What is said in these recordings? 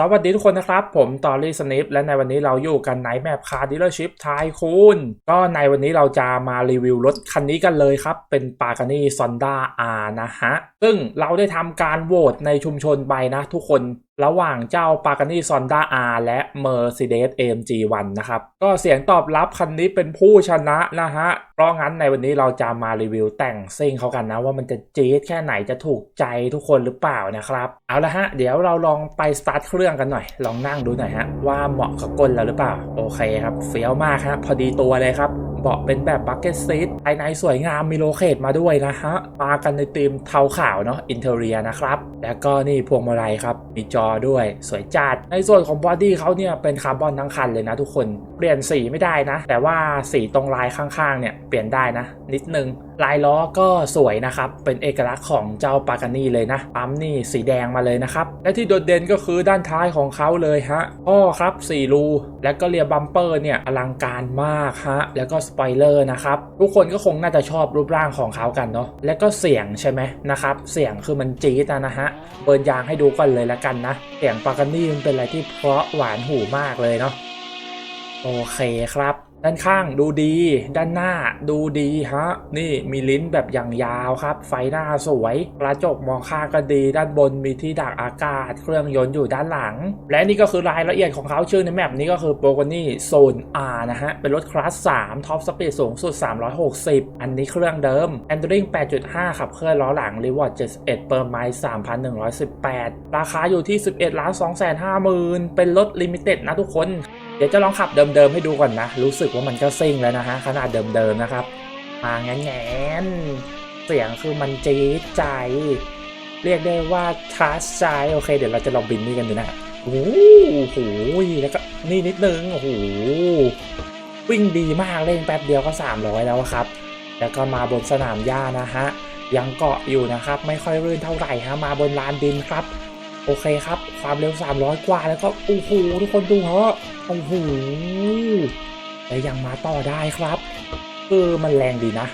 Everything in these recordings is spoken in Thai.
สวัสดีทุกคนนะครับ ผมตอรี่สนิปและในวันนี้เราอยู่กันในแมปคาร์ดีลเลอร์ชิพไทคูนก็ในวันนี้เราจะมารีวิวรถคันนี้กันเลยครับ เป็นปากานีซอนด้าอานะฮะ ซึ่งเราได้ทำการโหวตในชุมชนไปนะทุกคน ระหว่างเจ้าปากานี่ซอนด้าอาและ Mercedes AMG 1นะครับ ก็เสียงตอบรับคันนี้เป็นผู้ชนะนะฮะ เพราะงั้นในวันนี้เราจะมารีวิวแต่งซิ่งเขากันนะ ว่ามันจะจี๊ดแค่ไหนจะถูกใจทุกคนหรือเปล่านะครับ เอาละฮะ เดี๋ยวเราลองไปสตาร์ทเครื่องกันหน่อย ลองนั่งดูหน่อยฮะ ว่าเหมาะกับก้นเราหรือเปล่า โอเคครับ เฟี้ยวมากฮะพอดีตัวเลยครับ เบาะเป็นแบบบักเก็ตซีทภายในสวยงามมีโลเคตมาด้วยนะฮะ มากันในธีมเทาขาวเนาะอินเทอร์เรียนะครับ แล้วก็นี่พวงมาลัยครับ มีจอด้วยสวยจัด ในส่วนของบอดี้เขาเนี่ยเป็นคาร์บอนทั้งคันเลยนะทุกคน เปลี่ยนสีไม่ได้นะ แต่ว่าสีตรงลายข้างๆเนี่ยเปลี่ยนได้นะ นิดนึง ลายล้อก็สวยนะครับ เป็นเอกลักษณ์ของเจ้าปากานี่เลยนะ ปั๊มนี่สีแดงมาเลยนะครับ และที่โดดเด่นก็คือด้านท้ายของเขาเลยฮะอ้อครับ 4 รู แล้วก็เรียบัมเปอร์เนี่ยอลังการมากฮะ แล้วก็สปอยเลอร์นะครับ ทุกคนก็คงน่าจะชอบรูปร่างของเขากันเนาะ แล้วก็เสียงใช่ไหมนะครับ เสียงคือมันจี๊ดนะฮะ เบิร์นยางให้ดูก่อนเลยละกันนะ เสียงปากานี่มันเป็นอะไรที่เพราะหวานหูมากเลยเนาะ โอเคครับ ด้านข้างดูดี ด้านหน้าดูดีฮะ นี่มีลิ้นแบบอย่างยาวครับ ไฟหน้าสวยกระจกมองข้างก็ดี ด้านบนมีที่ดักอากาศ เครื่องยนต์อยู่ด้านหลัง และนี่ก็คือรายละเอียดของเขาชื่อในแมปนี้ก็คือโปรกนี่โซน R นะฮะ เป็นรถคลาส 3 ท็อปสปีดสูงสุด 360 อันนี้เครื่องเดิม Handling 8.5 ขับเคลื่อนล้อหลัง Reward 71เปิร์ไมล์3,118 ราคาอยู่ที่ 11ล้าน2 5 0 0 0 0 เป็นรถลิมิเต็ดนะทุกคน เดี๋ยวจะลองขับเดิมๆให้ดูก่อนนะ รู้สึกว่ามันก็ซิ่งแล้วนะฮะขนาดเดิมๆนะครับมาแง่นเสียงคือมันจี๊ดใจ เรียกได้ว่าทัชใจโอเค เดี๋ยวเราจะลองบินนี่กันดูนะโอ้โหแล้วก็นี่นิดนึงโอ้โหวิ่งดีมากเล่นแป๊บเดียวก็ 300 แล้วครับ แล้วก็มาบนสนามหญ้านะฮะยังเกาะอยู่นะครับ ไม่ค่อยรื่นเท่าไหร่ฮะมาบนลานดินครับ โอเคครับ ความเร็ว 300 กว่าแล้วก็โอ้โหทุกคนดูฮะโอ้โห แต่ยังมาต่อได้ครับเออมันแรงดีนะ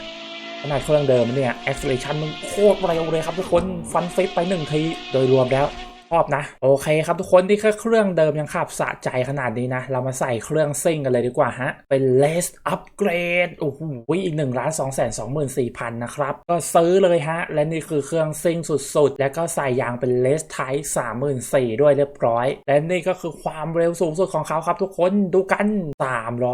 ขนาดเครื่องเดิมเนี่ย acceleration มันโคตรเร็วเลยครับทุกคน ฟันเฟสไปหนึ่งที โดยรวมแล้ว ชอบนะ โอเคครับทุกคนที่แค่เครื่องเดิมยังขับสะใจขนาดนี้นะ เรามาใส่เครื่องซิ่งกันเลยดีกว่าฮะ เป็น less upgrade โอ้โหอีก1ล้าน2 2 4 0 0 0นสี่พันนะครับ ก็ซื้อเลยฮะ และนี่คือเครื่องซิ่งสุดๆ แล้วก็ใส่ยางเป็น less type 34,000ด้วยเรียบร้อย และนี่ก็คือความเร็วสูงสุดของเขาครับทุกคนดูกัน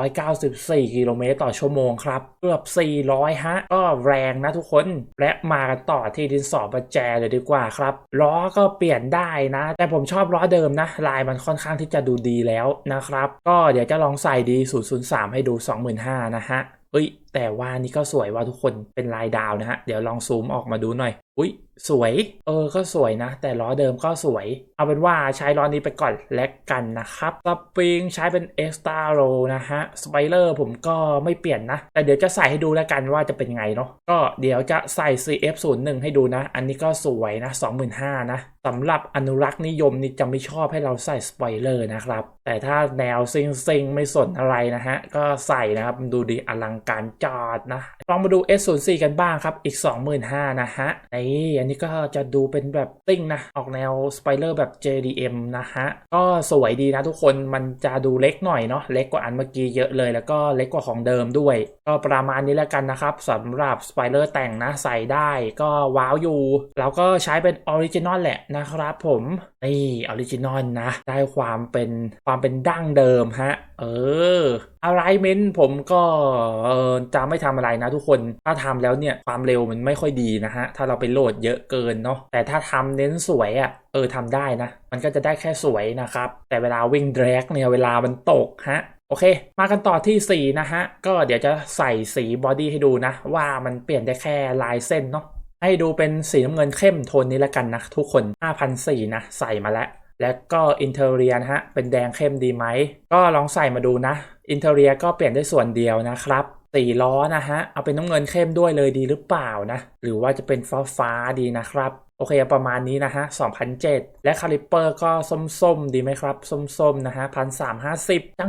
394กิโลเมตรต่อชั่วโมงครับเกือบ 400 ฮะ ก็แรงนะทุกคนและมากันต่อที่ดินสอประแจเลยดีกว่าครับล้อก็เปลี่ยนได้นะ แต่ผมชอบล้อเดิมนะ ลายมันค่อนข้างที่จะดูดีแล้วนะครับ ก็เดี๋ยวจะลองใส่ดี 003 ให้ดู 25,000นะฮะเอ้ย แต่ว่านี่ก็สวยว่าทุกคนเป็นลายดาวนะฮะ เดี๋ยวลองซูมออกมาดูหน่อย อุ้ยสวย เออ ก็สวยนะ แต่ล้อเดิมก็สวย เอาเป็นว่าใช้ล้อนี้ไปก่อนและกันนะครับสปริงใช้เป็น e x t r a r o นะฮะ สไปเลอร์ผมก็ไม่เปลี่ยนนะ แต่เดี๋ยวจะใส่ให้ดูแล้วกันว่าจะเป็นไงเนาะ ก็เดี๋ยวจะใส่ CF01 ให้ดูนะ อันนี้ก็สวยนะ 25,000นะสำหรับอนุรักษ์นิยมนี่จะไม่ชอบให้เราใส่สปอยเลอร์นะครับ แต่ถ้าแนวซิงซิงไม่สนอะไรนะฮะ ก็ใส่นะครับดูดีอลังการจอดนะ ลองมาดู S04 กันบ้างครับ อีก 25,000นะฮะนี่อันนี้ก็จะดูเป็นแบบติ้งนะ ออกแนวสไปเลอร์แบบ JDM นะฮะ ก็สวยดีนะทุกคนมันจะดูเล็กหน่อยเนาะเล็กกว่าอันเมื่อกี้เยอะเลย แล้วก็เล็กกว่าของเดิมด้วย ก็ประมาณนี้แล้วกันนะครับสำหรับสไปเลอร์แต่งนะใส่ได้ก็ว้าวอยู่แล้วก็ใช้เป็นออริจินอลแหละนะครับผมนี่ออริจินอลนะ ได้ความเป็นความเป็นดั้งเดิมฮะ เอออะไรเมนผมก็จะไม่ทำอะไรนะทุกคนถ้าทำแล้วเนี่ยความเร็วมันไม่ค่อยดีนะฮะ ถ้าเราไปโหลดเยอะเกินเนาะแต่ถ้าทำเน้นสวยอะ่ะเออทำได้นะ มันก็จะได้แค่สวยนะครับ แต่เวลาวิ่งแดรกเนี่ยเวลามันตกฮะโอเค มากันต่อที่สีนะฮะ ก็เดี๋ยวจะใส่สีบอดี้ให้ดูนะ ว่ามันเปลี่ยนได้แค่ลายเส้นเนาะ ให้ดูเป็นสีน้ำเงินเข้มโทนนี้แล้วกันนะทุกคน5,004นะใส่มาแล้ว แล้วก็อินเทอร์เรียนะฮะเป็นแดงเข้มดีไหม ก็ลองใส่มาดูนะอินเทอร์เรียก็เปลี่ยนได้ส่วนเดียวนะครับสี่ล้อนะฮะ เอาเป็นน้ำเงินเข้มด้วยเลยดีหรือเปล่านะ หรือว่าจะเป็นฟ้าฟ้าดีนะครับ โอเคประมาณนี้นะฮะ2007 และคาลิปเปอร์ก็ส้มๆ ดีไหมครับ ส้มๆ นะฮะพันสามห้าสิบจา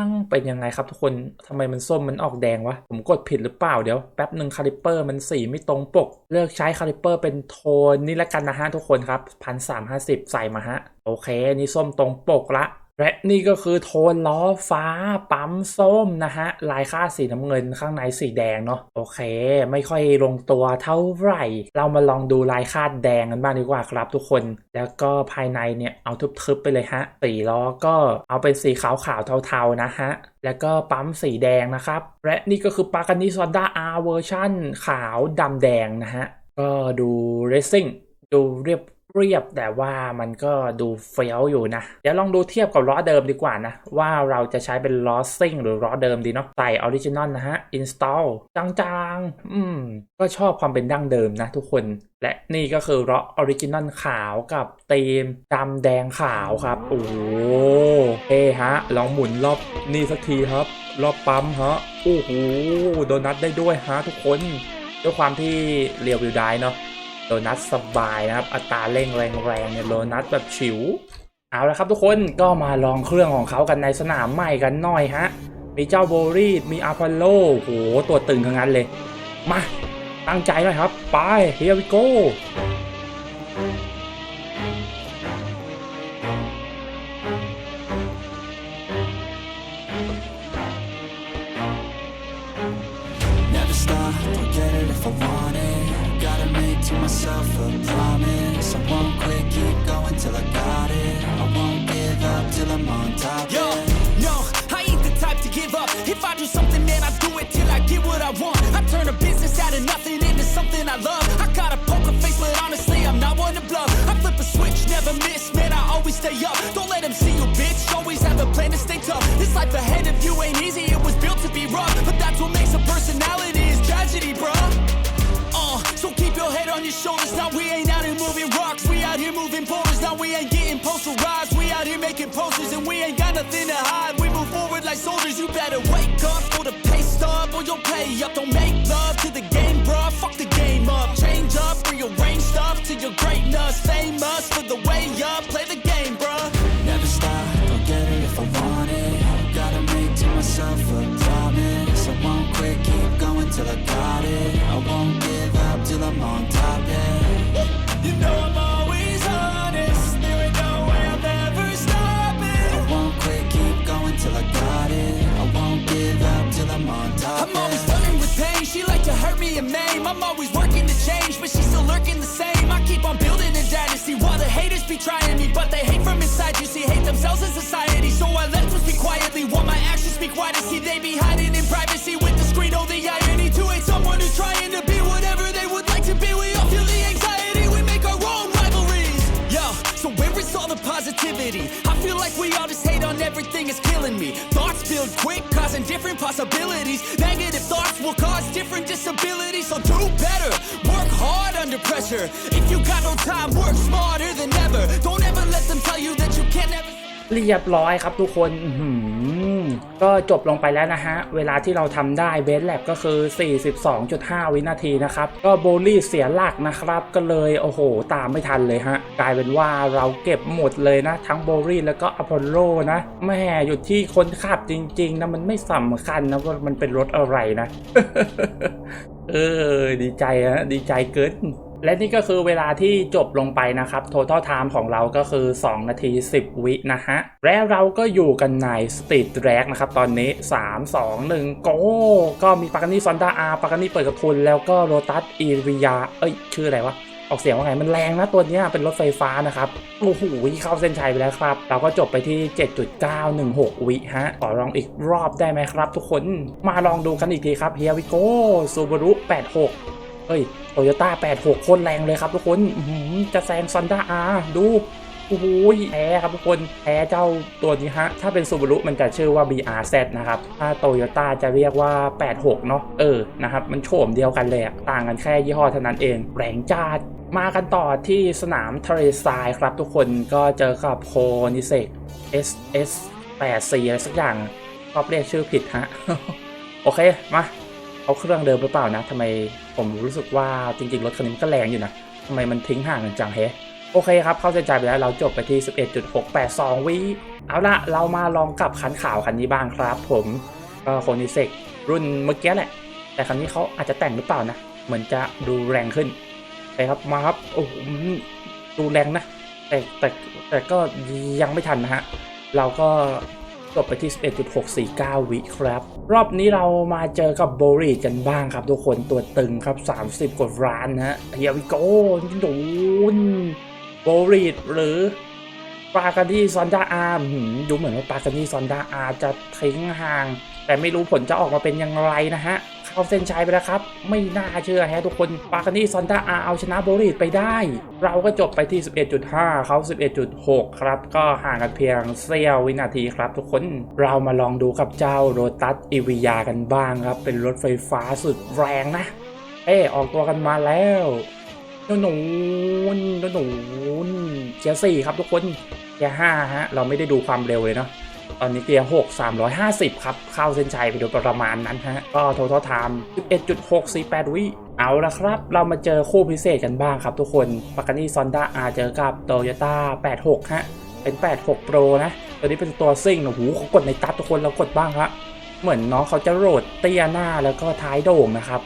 งๆ เป็นยังไงครับทุกคนทำไมมันส้มมันออกแดงวะ ผมกดผิดหรือเปล่าเดี๋ยว แป๊บหนึ่งคาลิปเปอร์มันสีไม่ตรงปก เลือกใช้คาลิปเปอร์เป็นโทนนี่ละกันนะฮะทุกคนครับพันสามห้าสิบใส่มาฮะ โอเค นี่ส้มตรงปกละ และนี่ก็คือโทนล้อฟ้าปั๊มส้มนะฮะลายค่าสีน้ำเงินข้างในสีแดงเนาะโอเค ไม่ค่อยลงตัวเท่าไหร่ เรามาลองดูลายคาดแดงกันบ้างดีกว่าครับทุกคน แล้วก็ภายในเนี่ยเอาทึบๆไปเลยฮะสีล้อก็เอาเป็นสีขาวๆเทาๆนะฮะแล้วก็ปั๊มสีแดงนะครับ และนี่ก็คือปากานิซอนด้า R เวอร์ชันขาวดำแดงนะฮะก็ดูเรซิ่งดูเรียบ เรียบแต่ว่ามันก็ดูเฟี้ยวอยู่นะ เดี๋ยวลองดูเทียบกับล้อเดิมดีกว่านะ ว่าเราจะใช้เป็นล้อซิ่งหรือล้อเดิมดีเนาะใส่ออริจินอลนะฮะ install จางๆ อืม ก็ชอบความเป็นดั้งเดิมนะทุกคน และนี่ก็คือล้อออริจินอลขาวกับธีมดำแดงขาวครับ โอ้โหเท่ฮะ ลองหมุนรอบนี่สักทีครับ รอบปั๊มฮะโอ้โหโดนัทได้ด้วยฮะทุกคนด้วยความที่เรียววิวได้เนาะ ดนัทสบายนะครับ อัตราเร่งแรงๆเนี่ยโดนัทแบบฉิว เอาละครับทุกคนก็มาลองเครื่องของเขากันในสนามใหม่กันหน่อยฮะ มีเจ้าโบรีดมีอาพอลโลโหตัวตึงทั้งนั้นเลย มา ตั้งใจหน่อยครับ ไป here we go stay up. Don't let them see you, bitch. Always have a plan to stay tough. This life ahead of you ain't easy, it was built to be rough. But that's what makes a personality is tragedy, bruh. Uh, so keep your head on your shoulders. Now we ain't out here moving rocks. We out here moving boulders. Now we ain't getting posterized. We out here making posters and we ain't got nothing to hide. We move forward like soldiers. You better wake up for the pay stub or you'll pay up. Don't make love to the game, bruh. Fuck the game up. Change up, rearrange stuff to your greatness. Famous for the way I'm always working to change, but she's still lurking the same. I keep on building a dynasty while the haters be trying me, but they hate from inside. You see, hate themselves in society. So I let them speak quietly while my actions speak wider. See, they be hiding in privacy with the screen. Oh, the irony to hate someone who's trying to be whatever they would like to be. We all feel the anxiety. We make our own rivalries. Yo, so where is all the positivity? I feel like we all just hate on everything, it's killing me. Thoughts build quick, causing different possibilities. Negative thoughts will cause different disabilities. So do better, work hard under pressure. If you got no time, work smarter than ever. Don't ever let them tell you that you can't never. เรียบร้อยครับทุกคนอื้อหือ ก็จบลงไปแล้วนะฮะ เวลาที่เราทำได้เบสแลบก็คือ 42.5 วินาทีนะครับ ก็โบลี่เสียหลักนะครับ ก็เลยโอ้โห ตามไม่ทันเลยฮะ กลายเป็นว่าเราเก็บหมดเลยนะ ทั้งโบลี่แล้วก็อพอลโลนะแม่อยู่ที่คนขับจริง ๆ นะ มันไม่สำคัญนะว่ามันเป็นรถอะไรนะ เออ ดีใจฮะดีใจเกิน และนี่ก็คือเวลาที่จบลงไปนะครับ total time ของเราก็คือ 2 นาที 10 วินะฮะ และเราก็อยู่กันใน Street Drag นะครับ ตอนนี้ 3 2 1 go ก็มีปากานี่ซอนดาอาปากานี่เปิดกระทุนแล้วก็โรตัสอีริยา เอ้ย ชื่ออะไรวะออกเสียงว่าไงมันแรงนะตัวนี้เป็นรถไฟฟ้านะครับโอ้โหเข้าเส้นชัยไปแล้วครับ เราก็จบไปที่ 7.916 วิฮะขอลองอีกรอบได้ไหมครับ ทุกคนมาลองดูกันอีกทีครับ Here we go Subaru 86 ฮ้ยโตโยต้า86คนแรงเลยครับทุกคนจะแซงซอนด้าอาดูโอ้โหแพ้ครับทุกคนแพ้เจ้าตัวนี้ฮะ ถ้าเป็นซูบารุมันจะชื่อว่า BRZ นะครับ ถ้าโตโยต้าจะเรียกว่า 86 เนาะเออ นะครับ มันโฉมเดียวกันเลยอะต่างกันแค่ยี่ห้อเท่านั้นเอง แรงจัดมากันต่อที่สนามทะเลทรายครับทุกคนก็เจอกับโคนิเซก SS 84อะไรสักอย่างชอบเรียกชื่อผิดฮะ โอเค มา เอาเครื่องเดิมหรือเปล่านะทำไมผมรู้สึกว่าจริงๆรถคันนี้มันก็แรงอยู่นะทำไมมันทิ้งห่างกันจังเฮโอเคครับ เข้าเส้นใจไปแล้วเราจบไปที่ 11.682 วิเอาละเรามาลองกับคันข่าวคันนี้บ้างครับ ผมก็โคนิเซกรุ่นเมื่อกี้แหละ แต่คันนี้เขาอาจจะแต่งหรือเปล่านะ เหมือนจะดูแรงขึ้นไปครับมาครับโอ้โหดูแรงนะ แต่แต่แต่ก็ยังไม่ทันนะฮะ เราก็ จบไปที่ 11.649 วิครับ รอบนี้เรามาเจอกับโบรีกันบ้างครับ ทุกคนตัวตึงครับ 30 กว่าร้านนะเฮียวิโก้โดนโบรีดหรือปาการดี้ซอนดาอาร์ดูเหมือนว่าปาการดี้ซอนดาอาร์จะทิ้งห่าง แต่ไม่รู้ผลจะออกมาเป็นอย่างไรนะฮะ เข้าเส้นชัยไปแล้วครับ ไม่น่าเชื่อแฮะทุกคนปาคานี่ซอนดาอาเอาชนะโบริดไปได้ เราก็จบไปที่ 11.5 เขา 11.6 ครับ ก็ห่างกันเพียงเสี้ยววินาทีครับ ทุกคนเรามาลองดูกับเจ้าโรตัสอีวิยากันบ้างครับ เป็นรถไฟฟ้าสุดแรงนะ เอ้ออกตัวกันมาแล้วหนูหนูหนูหนูเกียร์สี่ครับทุกคนเกียร์ห้าฮะ เราไม่ได้ดูความเร็วเลยเนาะ ตอนนี้เกียร์6 350 ครับ เข้าเส้นชัยไปโดยประมาณนั้นฮะ ก็ total time 11.648 วิเอาละครับ เรามาเจอคู่พิเศษกันบ้างครับทุกคนปากานี่ซอนด้าอาเจอกับโตโยต้า86 ฮะ เป็น 86 Pro นะ ตัวนี้เป็นตัวซิ่งโอ้โหเขากดในตัดทุกคนเรากดบ้างฮะเหมือนน้องเขาจะโหลดเตี้ยหน้าแล้วก็ท้ายโด่งนะครับ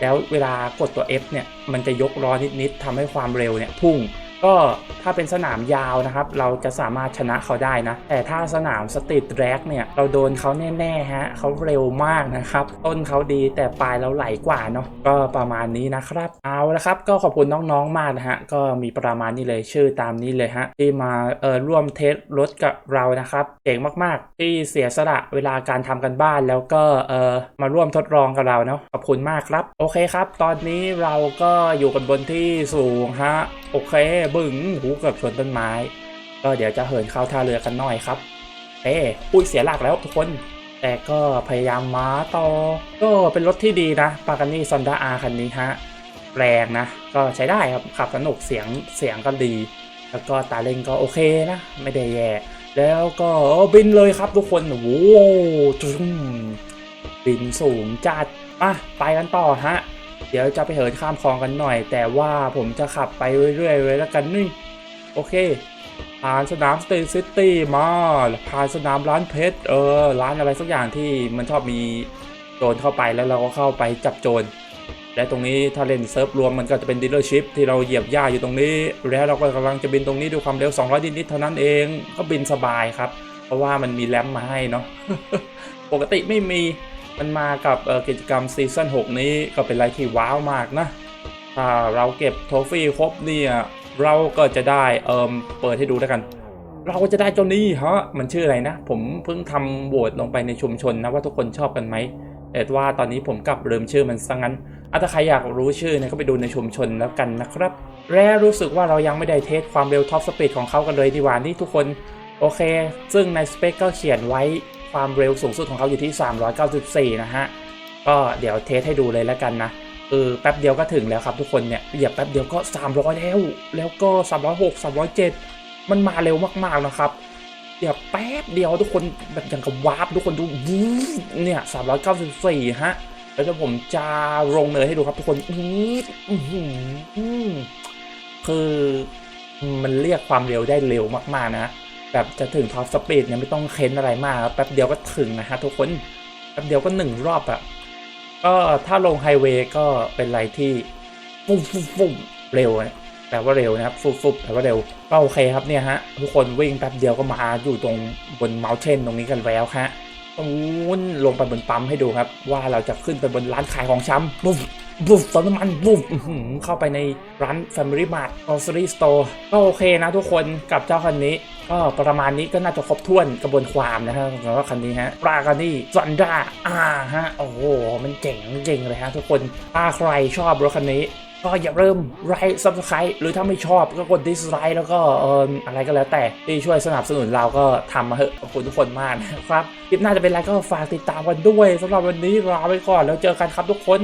แล้วเวลากดตัว F เนี่ย มันจะยกล้อนิดๆทำให้ความเร็วเนี่ยพุ่ง ก็ถ้าเป็นสนามยาวนะครับ เราจะสามารถชนะเขาได้นะ แต่ถ้าสนามสตรีทแร็กเนี่ย เราโดนเขาแน่ๆฮะเขาเร็วมากนะครับ ต้นเขาดีแต่ปลายเราไหลกว่าเนาะก็ประมาณนี้นะครับ เอาละครับ ก็ขอบคุณน้องๆมากนะฮะก็มีประมาณนี้เลยชื่อตามนี้เลยฮะที่มาเอ่อร่วมเทสรถกับเรานะครับเก่งมากๆ ที่เสียสละเวลาการทำกันบ้านแล้วก็เอ่อมาร่วมทดลองกับเราเนาะขอบคุณมากครับ โอเคครับ ตอนนี้เราก็อยู่กันบนที่สูงฮะ โอเค บึ้งหูเกือบชนต้นไม้ ก็เดี๋ยวจะเหินเข้าท่าเรือกันหน่อยครับ เอ้ปุ้ยเสียหลักแล้วทุกคน แต่ก็พยายามมาต่อ ก็เป็นรถที่ดีนะ ปากานี่ซอนด้าอาคันนี้ฮะ แรงนะ ก็ใช้ได้ครับ ขับสนุกเสียงเสียงก็ดี แล้วก็ตาเล่งก็โอเคนะ ไม่ได้แย่ แล้วก็บินเลยครับทุกคน โอ้โหจุ้มบินสูงจัดอะไปกันต่อฮะ ดี๋ยวจะไปเหินข้ามคลองกันหน่อย แต่ว่าผมจะขับไปเรื่อยๆเลยแล้วกันนี่โอเคผ่านสนามสเตรีทซิตี้มาผ่านสนามร้านเพชรเออร้านอะไรสักอย่างที่มันชอบมีโจรเข้าไปแล้วเราก็เข้าไปจับโจรและตรงนี้ถ้าเล่นเซิร์ฟรวมมันก็จะเป็นดีลเลอร์ชิพที่เราเหยียบหญ้าอยู่ตรงนี้ แล้วเราก็กำลังจะบินตรงนี้ด้วยความเร็ว 200 นิดๆเท่านั้นเองก็บินสบายครับ เพราะว่ามันมีแรมมาให้เนาะปกติไม่มี มันมากับกิจกรรมซีซั่น6 นี้ก็เป็นอะไรที่ว้าวมากนะ ถ้าเราเก็บโทฟี่ครบเนี่ยเราก็จะได้เอิมเปิดให้ดูแล้วกัน เราก็จะได้เจ้านี้ฮะมันชื่ออะไรนะ ผมเพิ่งทำโหวตลงไปในชุมชนนะว่าทุกคนชอบกันไหมแต่ว่าตอนนี้ผมกลับลืมชื่อมันซะงั้นอะถ้าใครอยากรู้ชื่อเนี่ยก็ไปดูในชุมชนแล้วกันนะครับ และรู้สึกว่าเรายังไม่ได้เทสความเร็วท็อปสปีดของเขากันเลยดีกว่านี่ทุกคน โอเค ซึ่งในสเปคก็เขียนไว้ ความเร็วสูงสุดของเขาอยู่ที่ 394 นะฮะ ก็เดี๋ยวเทสให้ดูเลยแล้วกันนะเออแป๊บเดียวก็ถึงแล้วครับทุกคนเนี่ยเหยียบแป๊บเดียวก็ 300 แล้ว แล้วก็ 306 307 มันมาเร็วมากๆนะครับเหยียบแป๊บเดียวทุกคนแบบอย่างกับวาร์ปทุกคนดูวูเนี่ย 394 ฮะ แล้วเดี๋ยวผมจะลงเนยให้ดูครับทุกคนอื้ออื้อหือคือมันเรียกความเร็วได้เร็วมากๆนะ แบบจะถึงท็อปสปีดเนี่ยไม่ต้องเค้นอะไรมากแป๊บเดียวก็ถึงนะฮะทุกคนแป๊บเดียวก็หนึ่งรอบอะก็ถ้าลงไฮเวย์ก็เป็นอะไรที่ฟุ่มฟุ่มฟุ่มเร็วนะแปลว่าเร็วนะครับฟุบฟุบแปลว่าเร็วก็โอเคครับเนี่ยฮะทุกคนวิ่งแป๊บเดียวก็มาอยู่ตรงบนเมลเทนตรงนี้กันแล้วฮะตรงนู้นลงไปบนปั๊มให้ดูครับ ว่าเราจะขึ้นไปบนร้านขายของชำปุ๊บ บุฟเติมน้ำมันบุฟเข้าไปในร้าน Family Mart Grocery Store ก็โอเคนะทุกคนกับเจ้าคันนี้ ก็ประมาณนี้ก็น่าจะครบถ้วนกระบวนความนะฮะสำหรับคันนี้ฮะปราการนี่ซันด้าอ่าฮะ โอ้โห มันเจ๋งจริงเลยฮะทุกคนถ้าใครชอบรถคันนี้ก็อย่าเริ่มไลค์ซับสไครต์หรือถ้าไม่ชอบก็กดดิสไลค์แล้วก็เอออะไรก็แล้วแต่ที่ช่วยสนับสนุนเราก็ทำมาเถอะขอบคุณทุกคนมากนะครับ คลิปหน้าจะเป็นอะไรก็ฝากติดตามกันด้วยสำหรับวันนี้ลาไปก่อนแล้วเจอกันครับทุกคน